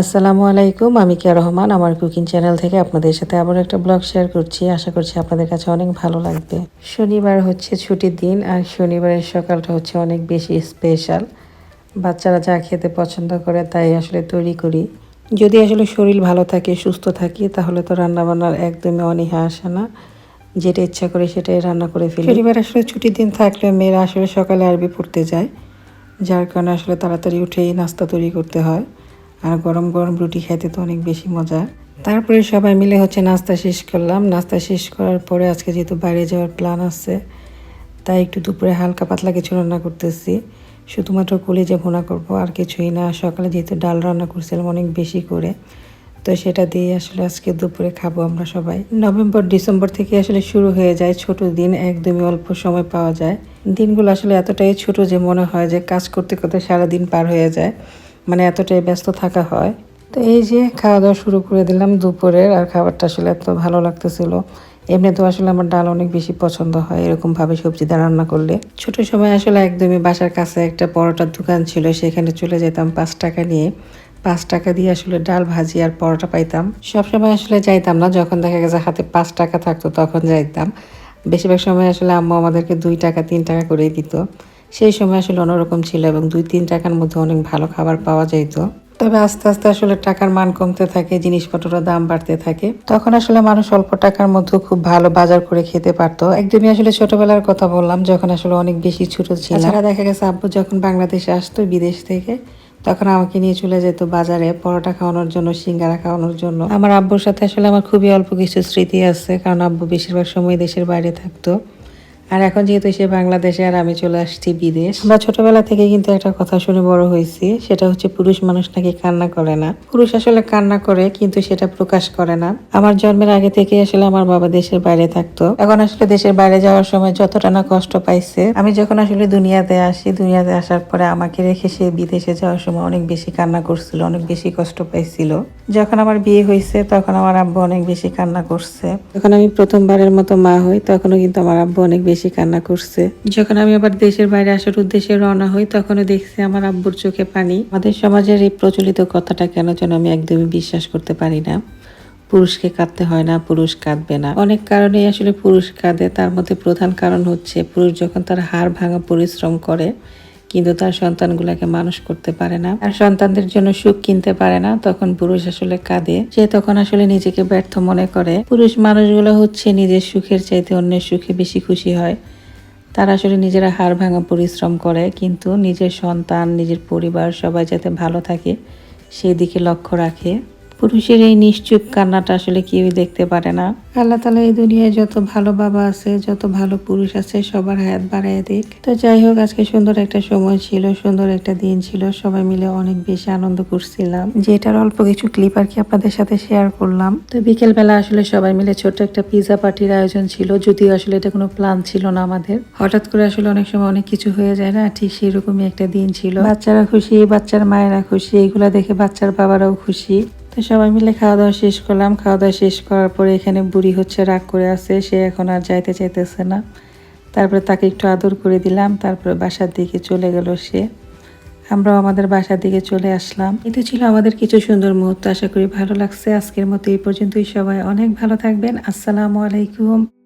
আসসালামু আলাইকুম, আমি কিয়া রহমান, আমার কুকিং চ্যানেল থেকে আপনাদের সাথে আবার একটা ব্লগ শেয়ার করছি। আশা করছি আপনাদের কাছে অনেক ভালো লাগবে। শনিবার হচ্ছে ছুটির দিন, আর শনিবারের সকালটা হচ্ছে অনেক বেশি স্পেশাল বাচ্চারা যা খেতে পছন্দ করে তাই আসলে তৈরি করি। যদি আসলে শরীর ভালো থাকে, সুস্থ থাকি, তাহলে তো রান্নাবান্নার একদমই অনীহা আসে না। যেটা ইচ্ছা করে সেটাই রান্না করে ফেলি। শনিবার আসলে ছুটির দিন থাকলে মেয়েরা আসলে সকালে আরবি পড়তে যায়। যার কারণে আসলে তাড়াতাড়ি উঠেই নাস্তা তৈরি করতে হয়। আর গরম গরম রুটি খাইতে তো অনেক বেশি মজা। তারপরে সবাই মিলে হচ্ছে নাস্তা শেষ করলাম। নাস্তা শেষ করার পরে আজকে যেহেতু বাইরে যাওয়ার প্ল্যান আছে, তাই একটু দুপুরে হালকা পাতলা কিছু রান্না করতেছি। শুধুমাত্র কলিজে ভুনা করব, আর কিছুই না। সকালে যেহেতু ডাল রান্না করছিলাম অনেক বেশি করে, তো সেটা দিয়ে আসলে আজকে দুপুরে খাব আমরা সবাই। নভেম্বর, ডিসেম্বর থেকে আসলে শুরু হয়ে যায় ছোট দিন, একদমই অল্প সময় পাওয়া যায়। দিনগুলো আসলে এতটাই ছোট যে মনে হয় যে কাজ করতে করতে সারাদিন পার হয়ে যায়। মানে এতটাই ব্যস্ত থাকা হয়। তো এই যে খাওয়া দাওয়া শুরু করে দিলাম দুপুরের, আর খাবারটা আসলে এত ভালো লাগতেছিল। এমনি তো আসলে আমার ডাল অনেক বেশি পছন্দ হয় এরকম ভাবে সবজি দিয়ে রান্না করলে। ছোট সময় আসলে একদমই বাসার কাছে একটা পরোটার দোকান ছিল, সেখানে চলে যেতাম পাঁচ টাকা নিয়ে। পাঁচ টাকা দিয়ে আসলে ডাল ভাজি আর পরোটা পাইতাম। সবসময় আসলে যাইতাম না, যখন দেখা গেছে হাতে পাঁচ টাকা থাকতো তখন যাইতাম। বেশিরভাগ সময় আসলে আম্মু আমাদেরকে দুই টাকা, তিন টাকা করেই দিত। সেই সময় আসলে অন্যরকম ছিল এবং দুই তিন টাকার মধ্যে অনেক ভালো খাবার পাওয়া যেত তবে আস্তে আস্তে আসলে টাকার মান কমতে থাকে জিনিসপত্রের দাম বাড়তে থাকে। তখন আসলে মানুষ অল্প টাকার মধ্যে খুব ভালো বাজার করে খেতে পারতো। একদমই আসলে ছোটবেলার কথা বললাম যখন আসলে অনেক বেশি ছোট ছিল তাছাড়া দেখা গেছে আব্বু যখন বাংলাদেশে আসতো বিদেশ থেকে তখন আমাকে নিয়ে চলে যেত বাজারে পরোটা খাওয়ানোর জন্য সিঙ্গারা খাওয়ানোর জন্য। আমার আব্বুর সাথে আসলে আমার খুবই অল্প কিছু স্মৃতি আছে কারণ আব্বু বেশিরভাগ সময় দেশের বাইরে থাকতো। আর এখন যেহেতু সে বাংলাদেশে আর আমি চলে আসছি বিদেশ আমরা ছোটবেলা থেকে কিন্তু একটা কথা শুনে বড় হয়েছি সেটা হচ্ছে পুরুষ মানুষ নাকি কান্না করে না। পুরুষ আসলে কান্না করে কিন্তু সেটা প্রকাশ করে না। আমার জন্মের আগে থেকে আসলে আমার বাবা দেশের বাইরে থাকতো। এখন আসলে দেশের বাইরে যাওয়ার সময় যতটা না কষ্ট পাইছে আমি যখন আসলে দুনিয়াতে আসি দুনিয়াতে আসার পরে আমাকে রেখে সে বিদেশে যাওয়ার সময় অনেক বেশি কান্না করছিল অনেক বেশি কষ্ট পাইছিল। যখন আমার বিয়ে হয়েছে তখন আমার আব্বু অনেক বেশি কান্না করছে। যখন আমি প্রথমবারের মতো মা হই তখনও কিন্তু আমার আব্বু অনেক বেশি কান্না করছে। যখন আমি আবার দেশের বাইরে আসার উদ্দেশ্যে রওনা হই, তখনও দেখছি আমার আব্বুর চোখে পানি। আমাদের সমাজের এই প্রচলিত কথাটা কেন যেন আমি একদমই বিশ্বাস করতে পারি না। পুরুষকে কাঁদতে হয় না, পুরুষ কাঁদবে না। অনেক কারণেই আসলে পুরুষ কাঁদে, তার মধ্যে প্রধান কারণ হচ্ছে পুরুষ যখন তার হাড় ভাঙা পরিশ্রম করে কিন্তু তার সন্তানগুলোকে মানুষ করতে পারে না। আর সন্তানদের জন্য সুখ কিনতে পারে না। তখন পুরুষ আসলে কাঁদে। সে তখন আসলে নিজেকে ব্যর্থ মনে করে। পুরুষ মানুষগুলো হচ্ছে নিজের সুখের চাইতে অন্যের সুখে বেশি খুশি হয়। তারা আসলে নিজেরা হাড় ভাঙা পরিশ্রম করে। কিন্তু নিজের সন্তান, নিজের পরিবার সবাই যাতে ভালো থাকে সেই দিকে লক্ষ্য রাখে। পুরুষের এই নিশ্চুপ কান্নাটা আসলে কেউই দেখতে পারে না। আল্লাহ তালা এই দুনিয়ায় যত ভালো বাবা আছে, যত ভালো পুরুষ আছে, সবার হায়াত বাড়ায় দিক। তো যাই হোক, আজকে সুন্দর একটা সময় ছিল, সুন্দর একটা দিন ছিল, সবাই মিলে অনেক বেশি আনন্দ করছিলাম। যেটার অল্প কিছু ক্লিপ আর কি আপনাদের সাথে শেয়ার করলাম। তো বিকেল বেলা আসলে সবাই মিলে ছোট্ট একটা পিজা পার্টির আয়োজন ছিল, যদিও আসলে এটা কোনো প্ল্যান ছিল না আমাদের। হঠাৎ করে আসলে অনেক সময় অনেক কিছু হয়ে যায় না, ঠিক সেরকমই একটা দিন ছিল। বাচ্চারা খুশি, বাচ্চার মায়েরা খুশি, এগুলা দেখে বাচ্চার বাবারাও খুশি। তো সবাই মিলে খাওয়া দাওয়া শেষ করলাম। খাওয়া দাওয়া শেষ করার পরে এখানে বুড়ি হচ্ছে রাগ করে আছে, সে এখন আর যাইতে চাইতেছে না। তারপরে তাকে একটু আদর করে দিলাম, তারপরে বাসার দিকে চলে গেল সে। আমরাও আমাদের বাসার দিকে চলে আসলাম। এটা ছিল আমাদের কিছু সুন্দর মুহূর্ত। আশা করি ভালো লাগছে। আজকের মতো এই পর্যন্তই। সবাই অনেক ভালো থাকবেন। আসসালামু আলাইকুম।